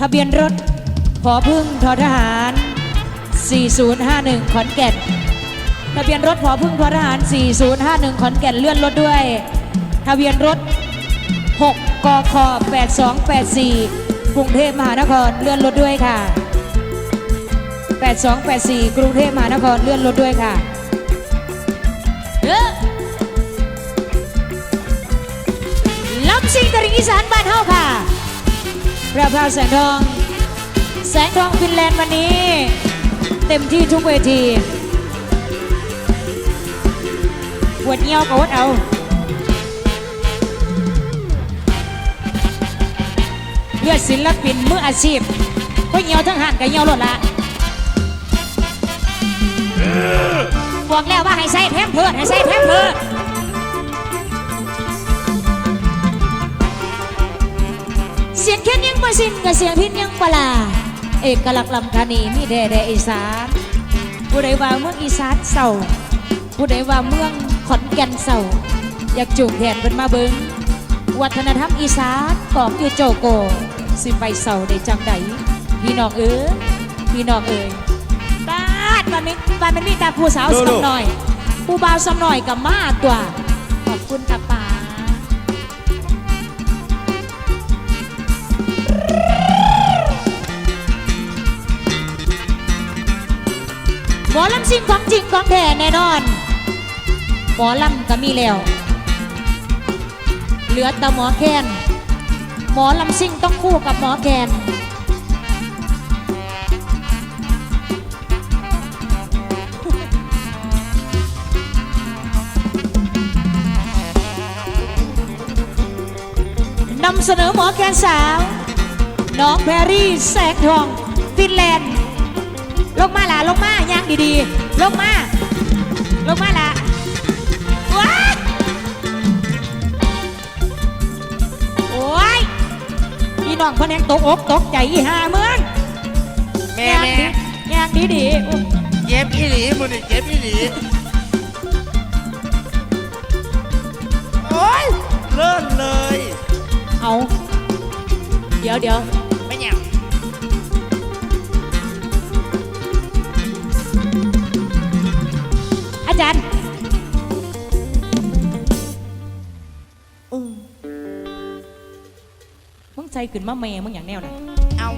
ทะเบียนรถพอพึ่งทอทหาร 4051 ขอนแก่น ทะเบียนรถพอพึ่งทอทหาร 4051 ขอนแก่นเลื่อนรถด้วย ทะเบียนรถ 6กค8284 กรุงเทพมหานครเลื่อนรถด้วยค่ะ 8284 กรุงเทพมหานครเลื่อนรถด้วยค่ะเออลำซิงกระดิ่งอีสานบ้านเฮาค่ะ พระพาแสงทอง แสงทองฟินแลนด์วันนี้ เต็มที่ทุกเวทีปวดเงี้ยวก็วดเอาเลือดศิลปินมืออาชีพก็เหี่ยวทั้งหันกับเหี่ยวหลดละบอกแล้วว่าให้ใส่แพมเพิร์ดให้ใส่แพมเพิร์ด เสียงแค่ยังบ่สิ้นกับเสียงพินยังปลา เอกลักษณ์ลำคานีมีแด่แด่อีสานผู้ใดว่าเมืองอีสานเศร้าผู้ใดว่าเมืองขอนแก่นเศร้าอยากจูบแทนเป็นมาเบิงวัฒนธรรมอีสานของอยู่โจโก สิไปเศร้าได้จังใดพี่น้องเอ๋ยพี่น้องเอ๋ยบ้านบ้านมีบ้านมันมีแต่ผู้สาวสมหน่อย ผู้บ่าวสมหน่อยกับมาตัวขอบคุณค่ะป๋า มอลำซิ่งของจริงของแท้แน่นอน หมอลำก็มีแล้ว เหลือแต่หมอแคนหมอลำซิ่งต้องคู่กับหมอแคนนำเสนอหมอแคนสาว น้องแพรรี่แสงทอง ฟินแลนด์ ลงมาล่ะลงมาย่างดีๆ ลงมา ลงมาล่ะว้าโอ้ยพี่น้องเพนแหงตกอกตกใจอีห่าเมืองแม่แม่ย่างดีดีๆอุ๊ยเก็บอีหลีมึงนี่เก็บอีหลีโอ้ยเลิศเลย เอา เดี๋ยวเดี๋ยว จารย์เออมึงใจขึ้นมาแม่มึงอย่างแนวไหนเอา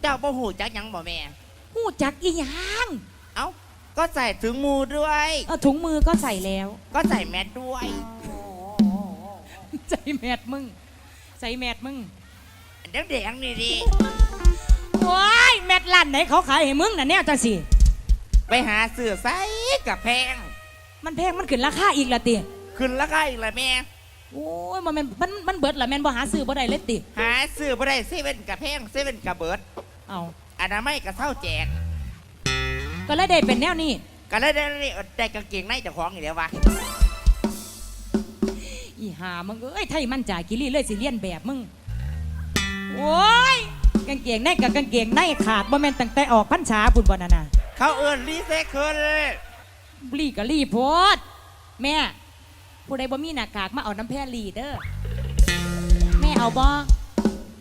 เจ้าบ่หูจักหยังบ่แม่ หูจักอีหยังเอาก็ใส่ถึงมือด้วย เอาถุงมือก็ใส่แล้ว ก็ใส่แมสด้วยใส่แมทมึงใส่แมทมึงเด็กเด็กๆนี่ดิ โอ้ยแมทลั่นไหนเขาขายให้มึงน่ะแนวจังสิ ไปหาเสื้อใส่กับแพง มันแพงมันขึ้นราคาอีกละติขึ้นราคาอีกละแม่ โอ้ยมันแม่นมันมันเบิดละแม่นบ่หาซื้อบ่ได้เลยติหาซื้อบ่ได้เซเว่นกับแพงเซเว่นกับเบิร์ดเอาอนามัยกับเท่าแจกก็เลยได้เป็นแนวนี้ก็เลยได้ได้กางเกงในเจ้าของอีกแล้ววะอีหามึงเอ้ยไทยมันจ่ายกิริเลยสิเลียนแบบมึงโอ้ยกางเกงในกับกางเกงในขาดบ่แม่นตั้งแต่ออกพรรษาพุ่นบ่นั่นน่ะ เขาเอิ้นรีไซเคิลรีก็รีโพดแม่ ผู้ใดบ่มีหน้ากากมาเอาน้ำแพร่รีเด้อแม่เอาบ่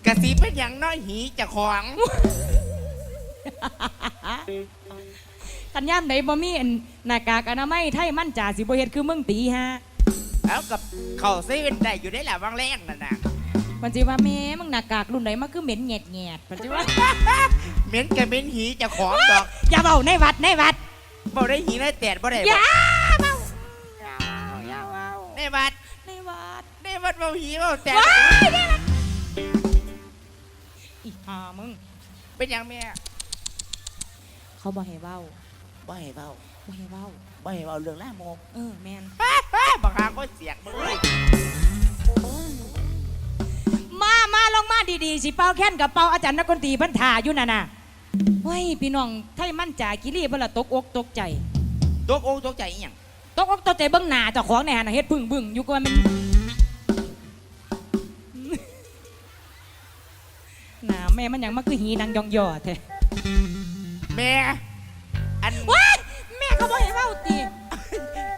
กะสีเป็นอย่างน้อยหีเจ้าของ กันย่ามไหนบ่มีอันหน้ากากอนามัยไทยมันจ่าสิบ่เฮ็ดคือมึงตีฮะแล้วกับเขาเซเว่นได้อยู่ได้แหละวังแรกนั่นน่ะ มันสิว่าแม่มึงหน้ากากรุ่นไหนมาคือเหม็นแงดแงดมันสิว่าเหม็นกับเหม็นหีเจ้าของดอกอย่าเบาในวัดในวัดบ่ได้หีได้แตดบ่ได้อย่าบ่เบาในวัดในวัดในวัดเบาหีเบาแตดว้ายในวัดอีหามึงเป็นอย่างแม่เขาบ่ให้เว้าบ่ให้เบาบ่ให้เว้าบ่ให้เบาเรื่องล่ามกเออแม่นบักหาก็เสียกมึงเลยมามา ลงมาดีๆสิเป่าแค้นกับเป่าอาจารย์นักดนตรีเพันธาอยู่น่ะน่ะเฮ้ยพี่น้องไทยมั่นจ่ากิรีบ่ละตกอกตกใจ ตกอกตกใจอีหยังตกอกตกใจเบิ่งหน้าเจ้าของในหันน่ะเฮ็ดพึ่งบึ้งอยู่ก็ว่ามันหน้าแม่มันหยังมาคือหีนางยองยอแท้แม่อันว้ายแม่เขาบ่ให้เว้าติ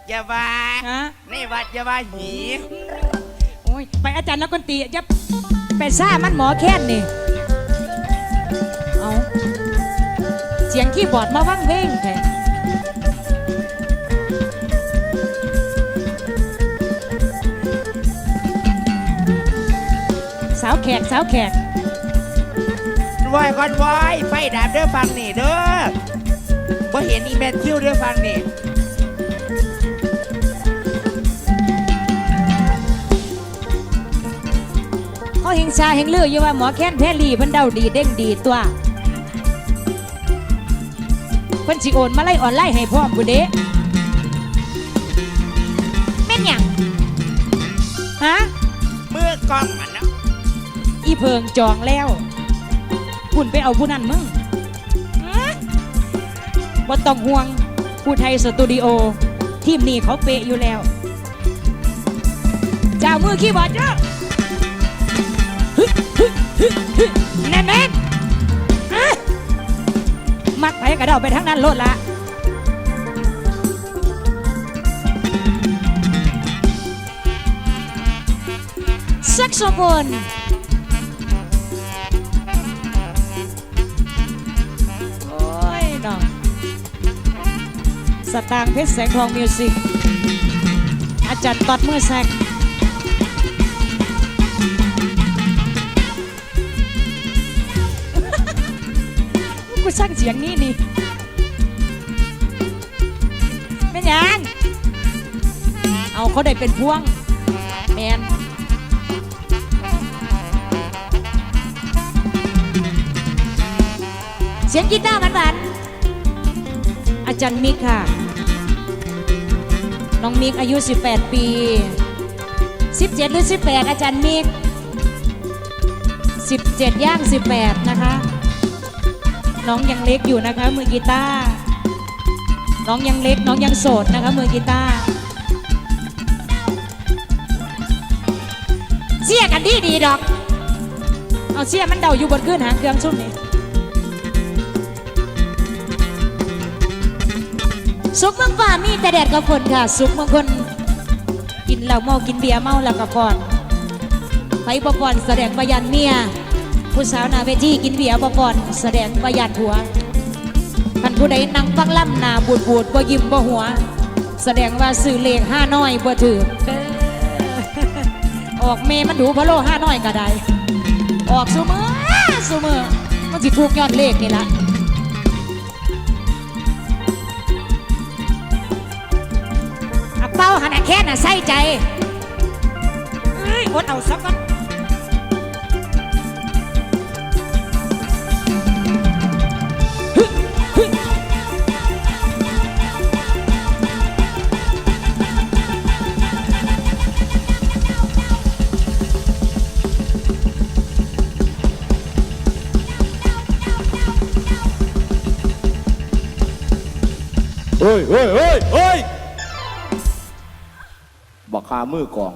อย่าว่าฮะในวัดอย่าว่าหีโอ้ยไปอาจารย์นักดนตรีอย่า ไปซ่ามันหมอแค้นนี่ เอาเสียงคีย์บอดมาว่างเว้งแท้สาวแขกสาวแขกวอยก่อนวอยไฟดับเด้อฟังนี่เด้อบ่เห็นอีแมทธิวเด้อฟังนี่ เขาเฮงชาเฮงลืออยู่ว่าหมอแค้นแพรลีเพิ่นเดาดีเด้งดีตัวเพิ่นสิโอนมาไล่ออนไลน์ให้พร้อมบุเด้แม่นหยังฮะมือกล้องมันนะอีเพิงจองแล้วคุณไปเอาผู้นั้นมึงว่าต้องห่วงผู้ไทยสตูดิโอ ทีมนี้เขาเปะอยู่แล้วเจ้ามือคีย์บอร์ดเจ้าฮึฮึฮึฮึ แน่นแน่นมักไปกระเดาไปทั้งนั้นโลดละแซกโซโฟนโอ้ยน้องสตางค์เพชรแสงทองมิวสิกอาจารย์ตอดมือแซก กูสร้างเสียงนี่นี่ไม่นยังเอาเขาได้เป็นพวงแมนเสียงกีตาร์หวานๆอาจารย์มิกค่ะ น้องมิกอายุ 18 ปี 17 หรือ 18 อาจารย์มิก 17 ย่าง 18 นะคะ น้องยังเล็กอยู่นะคะ มือกีตาร์น้องยังเล็กน้องยังโสดนะคะ มือกีตาร์เสียกันดีดีดอก เอาเสียมันเดาอยู่บนขึ้นหางเครื่องชุ่มนี่สุกเมืองฟ้ามีแต่แดดกับฝนค่ะ สุกเมืองคน กินเหล้าเมากินเบียร์เมาแล้วก็ก่อนไฟบ่ก่อนแสดงประยันเมีย ผู้สาวนาเวทีกินเบียร์บ่ก่อน แสดงประยันหัวท่านผู้ใดนั่งฟังล่ำนาบูดบูดบ่ยิ้มบ่หัว แสดงว่าซื้อเลขห้าน้อยบ่ถือออกเมมันดูพะโลห้าน้อยก็ได้ ออกซุมือซุมือมันสิถูกยอดเลขนี่ละอะเป้าหันแค่น่ะใส่ใจเอ้ยอดเอาสักก่อน เฮ้ยเฮ้ยเฮ้ยเฮ้ยบอกคามือกอง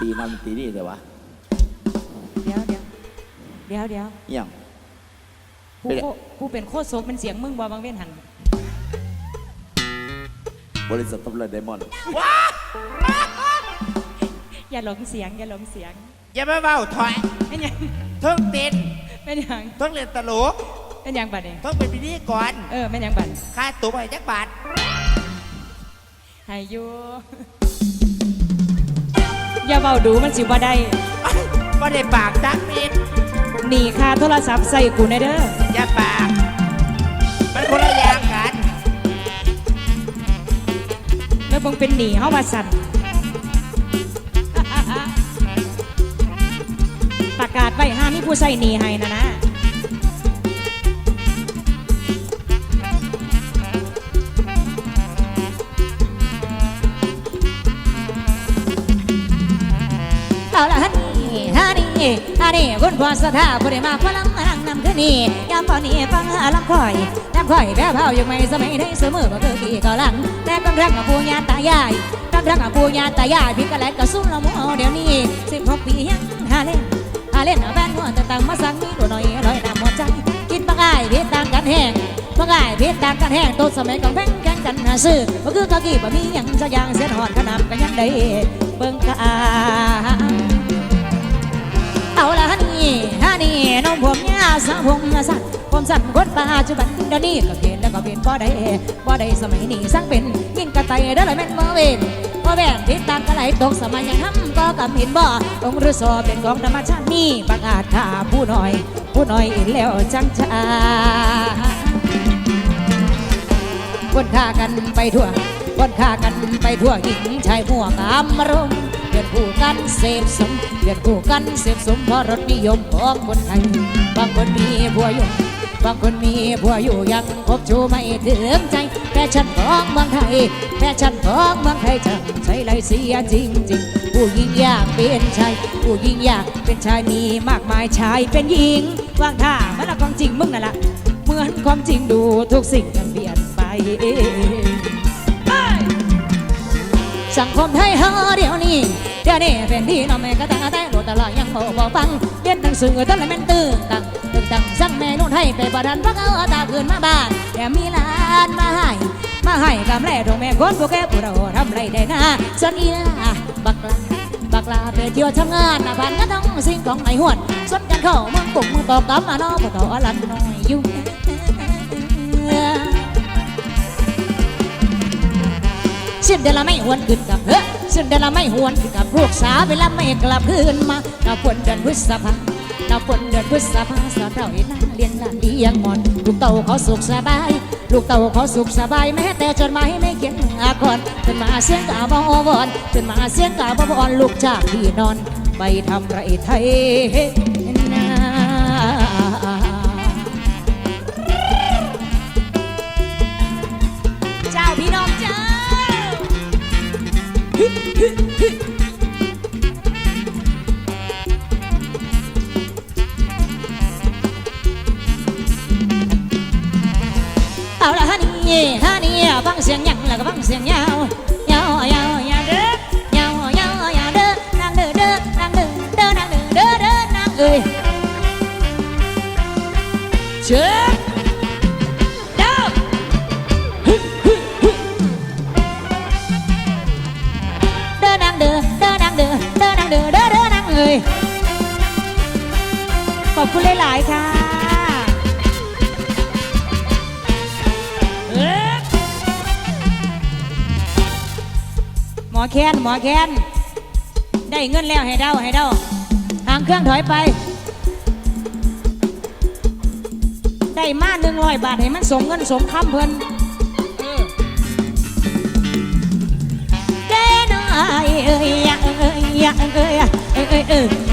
ตีนำตีนี่เลยวะเดี๋ยวเดี๋ยวเดี๋ยวเดี๋ยวเอี่ยงผู้เป็นไง โคผู้เป็นโคตรโซกเป็นเสียงมึงบ่บางเว้นหันบริษัทตำรวจไดมอนด์อย่าหลงเสียงอย่าหลงเสียงอย่ามาเบ้าถอยเป็นหยังเทิงเต้นเป็นหยังเทิงเล่นตลก เป็นหยังบัดนี้เทิงเป็นพิธีกรเออเป็นหยังบัดค่าตัวไปจักบาทให้อยู่อย่าเบาดูมันสิบ่ได้บ่ได้ปากจักมิดหนีค่าโทรศัพท์ใส่กูในเด้ออย่าปาก มันคนละอย่างกันแล้วมึงเป็นหนีเฮามาสั่นประกาศไว้ห้ามมีผู้ใส่หนีให้นะนะ นี่ฮันนี่คุณพ่อสถาผู้ได้มาพลังนังนำคืนนี้ยามตอนนี้ฟังลำคอยลำคอยแพ้เผาอยู่ไม่สมัยได้เสมอบ่คือกี่ก็หลัง แต่กำลังกับปู่ย่าตายายกำลังกับปู่ย่าตายายพี่กะแลกกะซุ้มละหมูเดี๋ยวนี้สิบหกปียังหาเล่นหาเล่นหาแฟนหัวแต่ต่างมาสั่งมีตัวหน่อยลอยน้ำหัวใจกินปลากายเพชรต่างกันแห้งปลากายเพชรต่างกันแห้งต้นสมัยก่อนแบ่งแข่งกันหาซื้อบ่คือกะกี้บ่มีหยังจะอย่างเสียหอนขนาดกันยังได้เบิ่งกะอาเอาละฮันนี่ฮันนี่น้องผัวสาวงสัตว์ผมสั่นคนปัจจุบันเดี๋ยวนี้ก็เห็นแล้วก็เป็นบ่ได้บ่ได้สมัยนี้สร้างเป็นยิ่งกระไตเด้เลยแม่นบ่เวนบ่แวนทิศตางกระไหลตกสมัยยังห้ำก็กำเห็นบ่องค์ฤษเป็นของธรรมชาตินี่บังอาจฆ่าผู้น้อย ผู้น้อยอินแล้วจังชาวนฆ่ากันไปทั่ววนฆ่ากันไปทั่วหญิงชายมั่วกามรม เดือนคู่กันเสพสมเดือนคู่กันเสพสมเพราะรสนิยมของคนไทยบางคนมีผัวอยู่บางคนมีผัวอยู่ยังคบชูไม่ถึงใจแฟชั่นของเมืองไทยแฟชั่นของเมืองไทยจังใช้ไรเสียจริงจริงผู้หญิงอยากเป็นชายผู้หญิงอยากเป็นชายมีมากมายชายเป็นหญิงวางท่ามันละของจริงมึงนั่นละเหมือนความจริงดูทุกสิ่งมันเปลี่ยนไป สังคมไทยเฮาเดี๋ยวนี้เดี๋ยวนี้เป็นที่น้องแม่ก็ตั้งแต่โหลดตลอดยังบ่บอกฟังเรียนหนังสือตอนละแม่นตื่นตังตื่นตังสั่งแม่นุ่นให้ไปบ่ทันพักเอาตาคืนมาบ้านแต่มีหลานมาให้มาให้กำแลตรงแม่คนผู้แก่ผู้เราทำไรได้นะส่วนอีลาบักลาบักลาไปเที่ยวทำงานนะบ้านก็ต้องสิ่งของไอ้หวนส่วนกันเข้าเมืองปุ่มเมืองตอกกำมาน้องผู้ต่อลันน้อยอยู่ ซึ่งเดอนละไม่หวนขึ้นกับเฮ้อซึ่งเดอนละไม่หวนขึ้นกับลูกสาวเวลาไม่กลับคืนมาหน้าฝนเดือนพฤษภาหน้าฝนเดือนพฤษภาสาวเราเห็นหน้าเลี้ยงหลานเลี้ยงหมอนลูกเต่าเขาสุขสบาย ลูกเต่าเขาสุขสบายแม้แต่จดหมายไม่เขียนอาก่อนขึ้นมาเสียงกาบอวอนขึ้นมาเสียงกาบอวอนลูกจากที่นอน ไปทำไรไทย có bằng riêng nhau nhau nhau nhau đứa nhau nhau nhau đứa nàng đứa đứa nàng đứa đứa nàng đứa đứa đứa nàng người chết ขอบคุณหลาย lại ค่ะ อแคนหมอแคนได้เงินแล้วให้เดาให้เดาหางเครื่องถอยไป ได้มาหนึ่งร้อยบาทให้มันสมเงินสมคำเพิ่นเด้น้อยเอ้ยอยาเอ้ยเอ้ยเอ้ยเอ้ยเอ้ยเอ้ย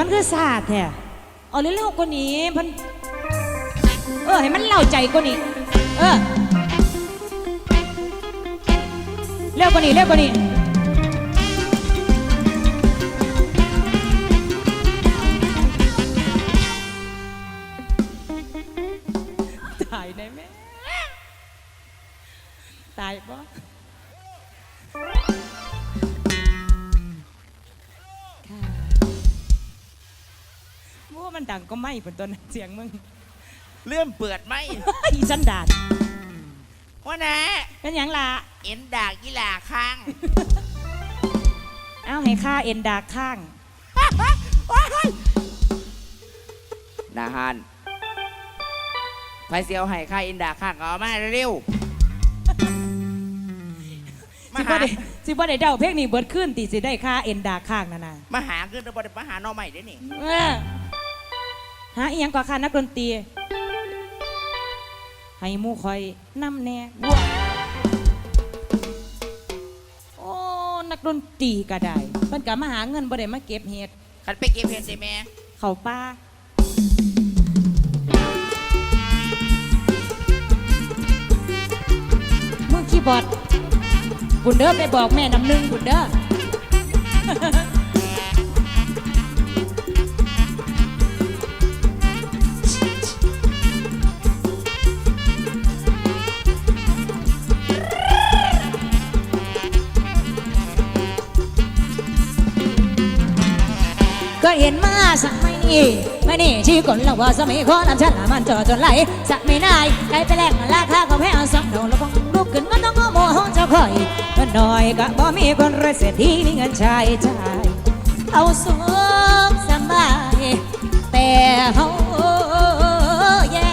มันคือศาสตร์แท้เอาเร็วๆกว่านี้พันเออให้มันเล่าใจกว่านี้ เออเร็วกว่านี้เร็วกว่านี้ ดังก็ไม่เป็นตัวนั้นเสียงมึงเลื่อมเปิดไหมอีสันดานว่านะเป็นหยังล่ะ เอ็นดากกีฬาข้าง เอาให้ค่าเอ็นดาข้างนาฮันไฟเสียวให้ค่าเอ็นดากข้างเอามาเร็วๆมาสิบ่หาได้สิบ่ได้เดาเพลงนี้เบิดขึ้นตีสิได้ค่าเอ็นดาข้างนั่นน่ะมาหาขึ้นแล้วบ่ได้มาหาหน้องใหม่เด้อนี่ เออ หาอีหยังกว่าค่านักดนตรี ให้หมู่คอยนำแน่บัวโอ้ นักดนตรีก็ได้เพิ่นก็มาหาเงินบ่ได้มาเก็บเฮ็ด ขันไปเก็บเห็ดได้แม่เข้าป่ามือคีย์บอร์ดบุญเด้อไปบอกแม่น้ำหนึ่งบุญเด้อ เห็นมาสักไม่ไม่นี่ชีคนเราว่าสมัยขอลำฉันมันเจอจนไหลสักไม่นายไกลไปแลกราคาก็แพงสักดอกละฟองลุกขึ้นก็ต้องก็โมโหเจ้าคอยเงินน้อยก็บ่มีคนรวยเศรษฐีมีเงินใช้จ่ายเอาสุขสบายแต่เฮาแย่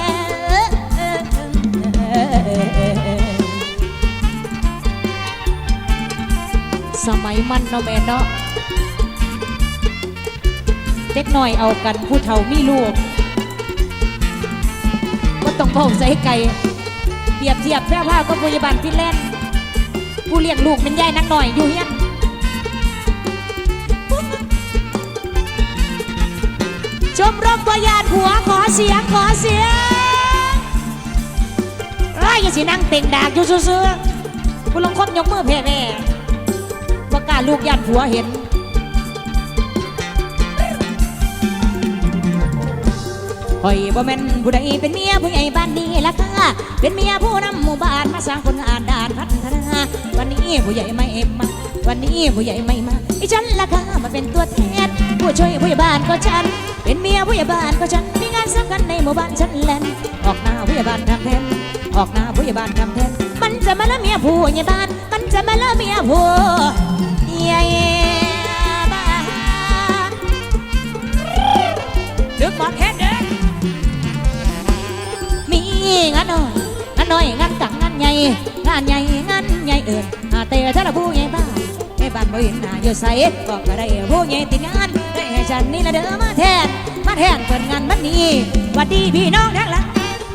สมัยมันเนาะแม่เนาะ เด็กน้อยเอากันผู้เฒ่ามีลูกก็ต้องเผาใส่ไก่เปรียบเทียบแพร่ผ้าก็พยาบาลฟินแลนผู้เลี้ยงลูกเป็นยายนักหน่อยอยู่เฮียนชมรมประหยัดหัวขอเสียงขอเสียงไอ้ยอย่าสินั่งเต่งดากอยู่ซื่อๆผู้ลงคนยกมือแผ่แม่ประกาศลูกญาติผัวเห็น คอยบ่แม่นผู้ใดเป็นเมียผู้ใหญ่บ้านนี้ล่ะค่ะเป็นเมียผู้นำหมู่บ้านมาสร้างผลงานด้านพัฒนาวันนี้ผู้ใหญ่ไม่มาวันนี้ผู้ใหญ่ไม่มาไอ้ฉันล่ะค่ะมาเป็นตัวแทนผู้ช่วยผู้ใหญ่บ้านก็ฉัน เป็นเมียผู้ใหญ่บ้านก็ฉันมีงานสำคัญในหมู่บ้านฉันแลนออกหน้าผู้ใหญ่บ้านทำแทนออกหน้าผู้ใหญ่บ้านทำแทนมันจะมาละเมียผู้ใหญ่บ้าน มันจะมาละเมียผู้ใหญ่บ้านดึกหมดแค่เด้อ งานน้อยงานน้อยงานกังงานใหญ่งานใหญ่งานใหญ่เอิ่นหาเตะถ้าเราผู้ใหญ่บ้านให้บ้านบ่เห็นหน้าอยู่ใสบอกก็ได้ผู้ใหญ่ติดงานได้ให้ฉันนี่ละเด้อมาแทนมาแทนเปิดงานวันนี้วัดดีพี่น้องทั้งหลาย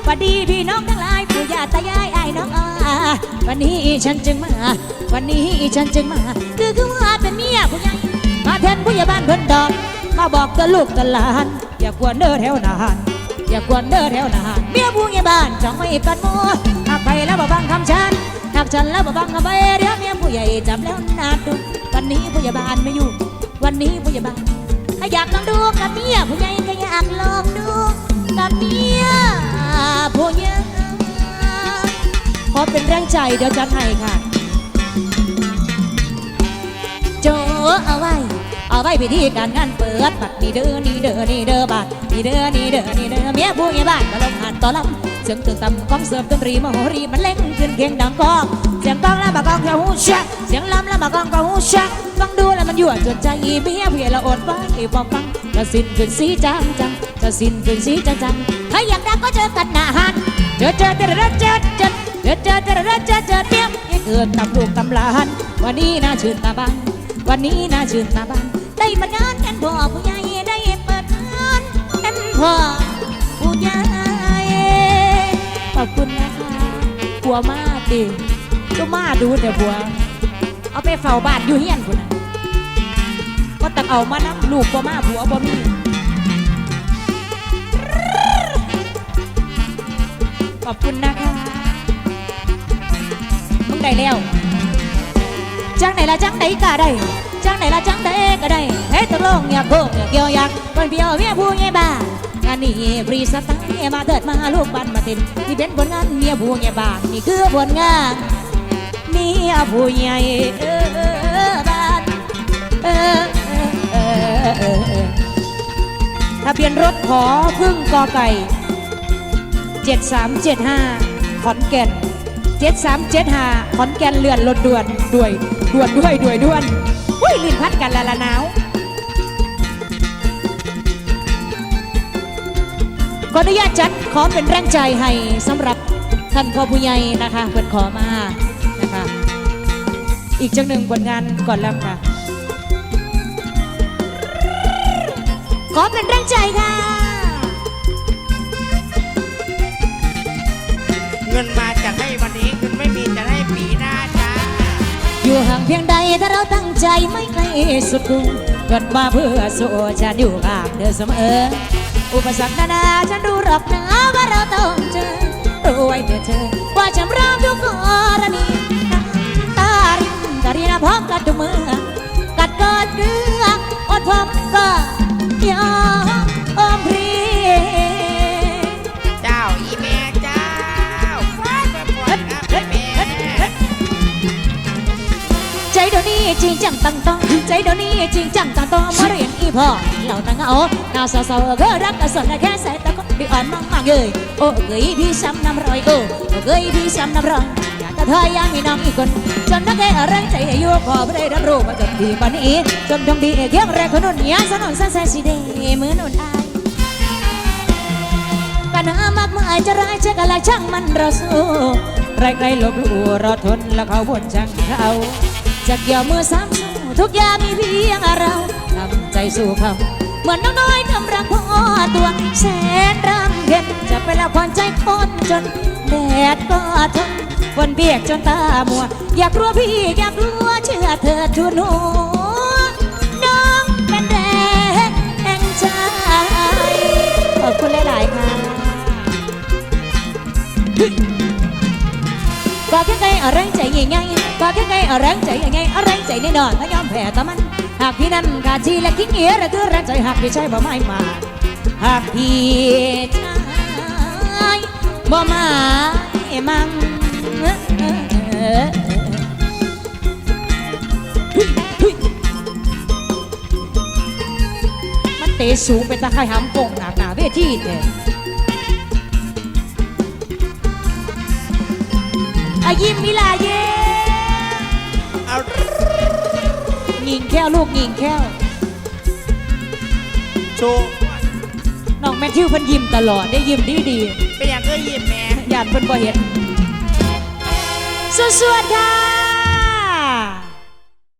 วัดดีพี่น้องทั้งหลายปู่ย่าตายายไอ้น้องอาวันนี้ฉันจึงมา วันนี้ฉันจึงมา คือคือว่าเป็นเมียผู้ใหญ่มาแทนผู้ใหญ่บ้านเพิ่นดอกมาบอกกับลูกกับหลาน อย่ากวนเด้อแถวนาน อย่ากวนเด้อแถวหน้าเมียผู้ใหญ่บ้านจ้องไม่กันมัวหากไปแล้วบ่บังคำฉันหากฉันแล้วบ่บังคำไปเดี๋ยวเมียผู้ใหญ่จับแล้วนาดูวันนี้ผู้ใหญ่บ้านไม่อยู่ วันนี้ผู้ใหญ่บ้านถ้าอยากลองดูกับเมียผู้ใหญ่ก็อยากลองดูกับเมียผู้ใหญ่ขอเป็นแรงใจเดี๋ยวจัดให้ค่ะโจเอาไว้ เอาไว้พิธีการงานเปิดบัดนี่เด้อนี่เด้อนี่เด้อบัดนี่เด้อนี่เด้อนี่เด้อเมียผู้ใหญ่บ้านมาลงหันต่อลำเสียงตึงต่ำกองเสิร์ฟดนตรีมโหรีมันเล่งขึ้นเคียงดังกองเสียงกองแล้วมากองแค่หูชักเสียงลำแล้วมากองก็หูชักฟังดูแล้วมันยั่วจนใจเมียผู้ใหญ่ละอดไว้บอกฟังกระสินขึ้นสีจางจังกระสินขึ้นสีจางจังถ้าอยากดังก็เจอกันหน้าหันเจอเจอเจอเจอเจอเจอเจอเจอเจอเจอเจอเจอเมียให้เกิดตำลูกตำลานวันนี้น่าชื่นตาบาน วันนี้น่าชื่นตาบานได้มางานกันพ่อผู้ใหญ่ได้เปิดงานกันพ่อผู้ใหญ่ขอบคุณนะคะบัวมาดิก็มาดูแต่บัว เอาไปเฝ้าบ้านอยู่เฮียนคุณนะก็ต้องเอามานับลูกบัวมาผัวบ่มีขอบคุณนะคะมึงได้แล้ว จังไหนละจังไหนก็ได้จังไหนละจังไหนก็ได้เฮ้ตกลงอยากโกงอยากเกี่ยวอยากวันเพียวเมียผู้ใหญ่บ้างานนี้บริษัทตั้งเมียมาเถิดมาลูกบ้านมาต็มที่เป็นผลงานเมียผู้ใหญ่บ้านนี่คือผลงานเมียผู้ใหญ่บ้านเออเออเออเออทะเบียนรถขอพึ่งกอไก่ 7375 ขอนแก่น 7375 ขอนแก่นเลื่อนรถด่วนด้วย ด่วนด้วยด้วยด่วนอุ้ยลิ้นพัดกันละละหนาวขออนุญาตจัดขอเป็นแรงใจให้สำหรับท่านพ่อผู้ใหญ่นะคะเพื่อนขอมานะคะ อีกจังหนึ่งผลงานก่อนแล้วค่ะ ขอเป็นแรงใจค่ะ เงินมาจะให้วัน เพียงใดถ้าเราตั้งใจไม่ไกลสุดกุ้งเกิดมาเพื่อสู้ฉันอยู่ข้างเธอเสมอ อุปสรรคนานาฉันรู้หรอกนะว่าเราต้องเจอรู้ไว้เถิดเธอว่าจำรามทุกกรณีน้ำตารินกรีนาพร้อมกันทุกคน จริงจังตั้งต้องใจเดี๋ยวนี้จริงจังตั้งต้องมาเรียนอีพ่อเหล่านังเอาหน้าเศร้าๆก็รักก็สนแค่ใส่ตะคนดีอ่อนมากๆเลยโอ้เกยพี่ช้ำน้ำรอยโอ้โอ้เกยพี่ช้ำน้ำรอยอยากจะทอยยังมีน้องอีกคนจนนักแก่แรงใจอยู่พอไม่ได้รับรู้มาจนทีวันนี้จนทงดีเคียงแรกคนนุ่นยาสนุนสันแสสีเดมือนนุ่นอายปัญหามากมายจะร้ายจะกะลาช่างมันเราสู้ใครๆลบหลู่เราทนแล้วเขาบ่นช่างเรา จะเกี่ยวมือซ้ำสู้ทุกอย่างมีเพียงเราทำใจสู้เขาเหมือนน้องน้อยทำรักพ่อตัวแสนรำเพ็ญจะเป็นละครใจคนจนแดดก็ทนฝนเปียกจนตามัว อยากรู้พี่อยากรู้เชื่อเธอทุนหัวน้องเป็นแรงแห่งใจขอบคุณหลาย ๆ ค่ะก็แค่ไงอาแรใจใหญ่ ๆก็แค่ไงเอาแรงใจใหญ่ๆเอาแรงใจแน่นอนถ้ายอมแพ้แต่มัน หากพี่นั้นขาดทีและคิดเหี้ยและคือแรงใจหากพี่ใช่บ่ไม่มา หากพี่ชายบ่มามังมันเตะสูงเป็นตะไคร่หำโป่งหนาหนาเวทีเถอะอายิ้มมิลาเย่ ยิงแค้วลูกยิงแค้วโชว์น้องแมทธิวเพิ่นยิ้มตลอดได้ยิ้มดีดีเป็นอย่างก็ยิ้มแม่ๆญาติเพิ่นบ่เห็นสวดๆค่ะ